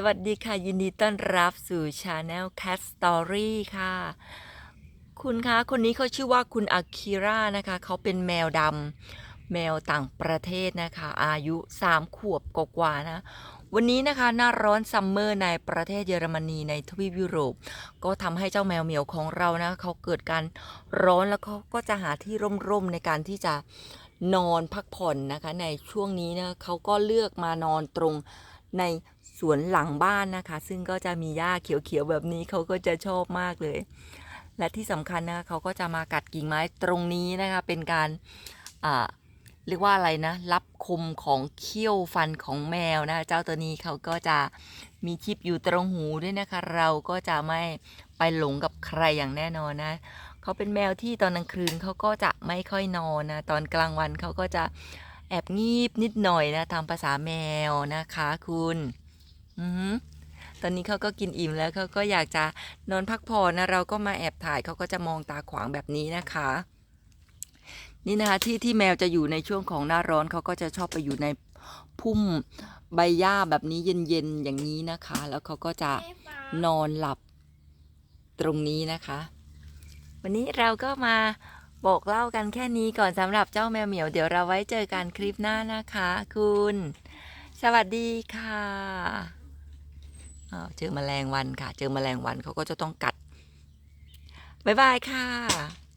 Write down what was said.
สวัสดีค่ะ ยินดีต้อนรับสู่ช anel Cat Story ค่ะ คุณคะคนนี้เขาชื่อว่าคุณอาคิระนะคะ เขาเป็นแมวดำแมวต่างประเทศนะคะ อายุ 3 ขวบกว่าๆนะ วันนี้นะคะ หน้าร้อนซัมเมอร์ในประเทศเยอรมนีในทวีปยุโรป ก็ทำให้เจ้าแมวเหมียวของเรานะเขาเกิดการร้อนแล้วเขาก็จะหาที่ร่มๆในการที่จะนอนพักผ่อนนะคะ ในช่วงนี้นะเขาก็เลือกมานอนตรง ในสวนหลังบ้านนะคะ ซึ่งก็จะมีหญ้าเขียวๆแบบนี้เขาก็จะชอบมากเลย และที่สำคัญนะคะเขาก็จะมากัดกิ่งไม้ตรงนี้นะคะ เป็นการอ่าเรียกว่าอะไรนะ รับคมของเขี้ยวฟันของแมวนะคะเจ้าตัวนี้เขาก็จะมีชิปอยู่ตรงหูด้วยนะคะ เราก็จะไม่ไปหลงกับใครอย่างแน่นอนนะเขาเป็นแมวที่ตอนกลางคืนเขาก็จะไม่ค่อยนอนนะ ตอนกลางวันเขาก็จะ แอบงีบนิดหน่อยนะตามภาษาแมวนะคะคุณอือตอนนี้เขาก็กินอิ่มแล้วเขาก็อยากจะนอนพักผ่อนนะเราก็มาแอบถ่ายเขาก็จะมองตาขวางแบบนี้นะคะ นี่นะคะที่ที่แมวจะอยู่ในช่วงของหน้าร้อนเขาก็จะชอบไปอยู่ในพุ่มใบหญ้าแบบนี้เย็นๆอย่างนี้นะคะ แล้วเขาก็จะนอนหลับตรงนี้นะคะ วันนี้เราก็มา บอกเล่ากันแค่นี้ก่อนสำหรับเจ้าแมวเหมียวเดี๋ยวเราไว้เจอกันคลิปหน้านะคะ คุณ สวัสดีค่ะเจอแมลงวันค่ะ เจอแมลงวันเขาก็จะต้องกัด บ๊ายบายค่ะ